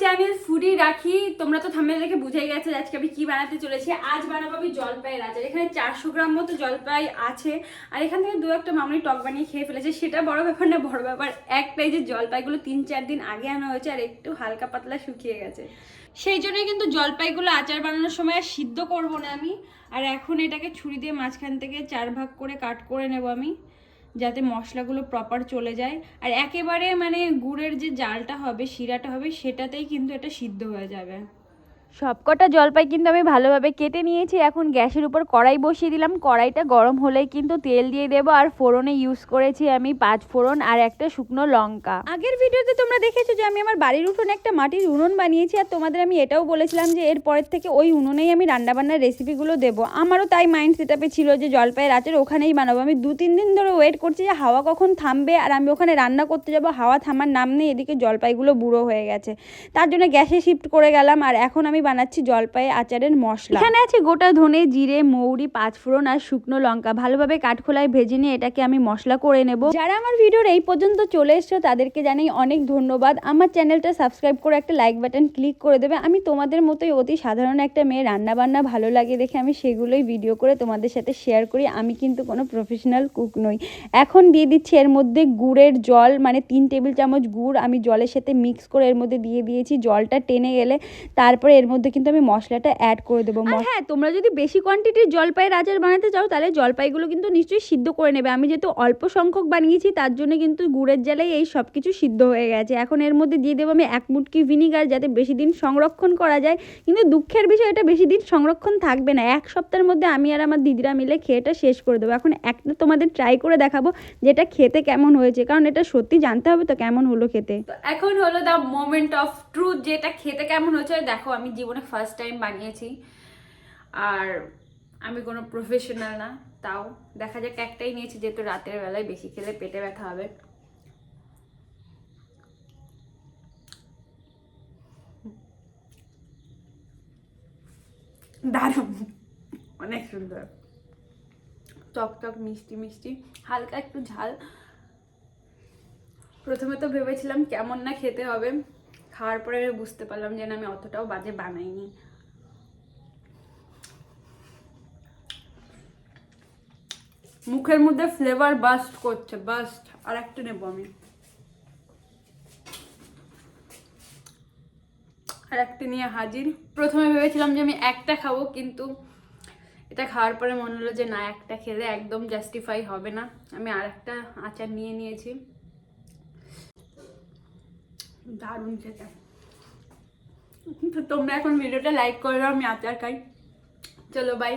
Channel foodie রাখি। তোমরা তো থামলে দেখে বুঝে গেছে আজকে আমি কি বানাতে চলেছি। আজ বানাবো আমি জলপাইয়ের আচার এখানে চারশো গ্রাম মতো জলপাই আছে। আর এখান থেকে দু একটা মামনি টক বানিয়ে খেয়ে ফেলেছে। সেটা বড় ব্যাপার না, বড় ব্যাপার। একটাই যে জলপাইগুলো তিন চার দিন আগে আনা হয়েছে আর একটু হালকা পাতলা শুকিয়ে গেছে। সেই জন্যই কিন্তু জলপাইগুলো আচার বানানোর সময় আর সিদ্ধ করব না আমি। আর এখন এটাকে ছুরি দিয়ে মাঝখান থেকে চার ভাগ করে কাট করে নেব আমি। যাতে মশলাগুলো প্রপার চলে যায়। আর একেবারে মানে গুড়ের যে জালটা হবে, শিরাটা হবে, সেটাতেই কিন্তু এটা সিদ্ধ হয়ে যাবে। সবকটা জলপাই কিন্তু আমি ভালোভাবে কেটে নিয়েছি। এখন গ্যাসের উপর কড়াই বসিয়ে দিলাম। কড়াইটা গরম হলেই কিন্তু তেল দিয়ে দেব আর ফোড়নে ইউজ করেছি আমি পাঁচ ফোড়ন আর একটা শুকনো লঙ্কা। আগের ভিডিওতে তোমরা দেখেছ যে আমি আমার বাড়ির উঠোনে একটা মাটির উনুন বানিয়েছি আর তোমাদের আমি এটাও বলেছিলাম যে এর পরের থেকে ওই উনুনেই আমি রান্নাবান্নার রেসিপিগুলো দেবো। আমারও তাই মাইন্ড সেটআপে ছিল যে জলপাইয়ের আচার ওখানেই বানাবো। আমি দু তিন দিন ধরে ওয়েট করছি যে হাওয়া কখন থামবে আর আমি ওখানে রান্না করতে যাব। হাওয়া থামার নাম নেই, এদিকে জলপাইগুলো বুড়ো হয়ে গেছে। তার জন্য গ্যাসে শিফট করে গেলাম আর এখন আমি বানাচ্ছি জলপাই আচারের মশলা। এখানে আছে গোটা ধনে জিরে মৌরি পাঁচফোড়ন আর শুকনো লঙ্কা। ভালোভাবে কাঠখোলায় ভেজে নিয়ে এটাকে আমি মশলা করে নেব। যারা আমার ভিডিওর এই পর্যন্ত চলে এসছো তাদেরকে জানাই অনেক ধন্যবাদ। আমার চ্যানেলটা সাবস্ক্রাইব করে একটা লাইক বাটন ক্লিক করে দেবে। আমি তোমাদের মতোই অতি সাধারণ একটা মেয়ে রান্না বান্না ভালো লাগে দেখে আমি সেগুলোই ভিডিও করে তোমাদের সাথে শেয়ার করি। আমি কিন্তু কোনো প্রফেশনাল কুক নই। এখন দিয়ে দিচ্ছি এর মধ্যে গুড়ের জল মানে তিন টেবিল চামচ গুড়। আমি জলের সাথে মিক্স করে এর মধ্যে দিয়ে দিয়েছি। জলটা টেনে গেলে তারপরে এর মধ্যে কিন্তু আমি মশলাটা অ্যাড করে দেবো। হ্যাঁ তোমরা যদি বেশি কোয়ান্টিটির জলপাইয়ের আচার বানাতে চাও তাহলে জলপাইগুলো কিন্তু নিশ্চয়ই সিদ্ধ করে নেবে। আমি যেহেতু অল্প সংখ্যক বানিয়েছি তার জন্য কিন্তু গুড়ের জালেই এই সব কিছু সিদ্ধ হয়ে গেছে। এখন এর মধ্যে দিয়ে দেবো আমি এক মুটকি ভিনিগার যাতে বেশি দিন সংরক্ষণ করা যায়। কিন্তু দুঃখের বিষয় এটা বেশি দিন সংরক্ষণ থাকবে না। এক সপ্তাহের মধ্যে আমি আর আমার দিদিরা মিলে খেয়েটা শেষ করে দেবো। এখন একটা তোমাদের ট্রাই করে দেখাবো যেটা খেতে কেমন হয়েছে। কারণ এটা সত্যি জানতে হবে তো কেমন হলো খেতে। এখন হলো দ্য মোমেন্ট অফ ট্রুথ যেটা খেতে কেমন হয়েছে দেখো আমি জীবনে ফার্স্ট টাইম বানিয়েছি। আর আমি কোনো প্রফেশনাল না, তাও দেখা যাক, একটাই নিয়েছি, যেহেতু রাতের বেলায় বেশি খেলে পেটে ব্যথা হবে। দারুণ, অনেক সুন্দর। টক টক, মিষ্টি মিষ্টি, হালকা একটু ঝাল। প্রথমে তো ভেবেছিলাম কেমন না খেতে হবে। খাওয়ার পরে বুঝতে পারলাম যে না, আমি অতটাও বাজে বানাইনি। মুখের মধ্যে ফ্লেভার বাস্ট করছে বাস্ট আর একটা নেব আমি। আর একটা নিয়ে হাজির। প্রথমে ভেবেছিলাম যে আমি একটা খাব, কিন্তু এটা খাওয়ার পরে মনে হলো যে না, একটা খেলে একদম জাস্টিফাই হবে না। আমি আর একটা আচার নিয়ে নিয়েছি। দারুণ খেতে তো তোমরা এখন ভিডিওটা লাইক করে দাও আমি আচার খাই চলো বাই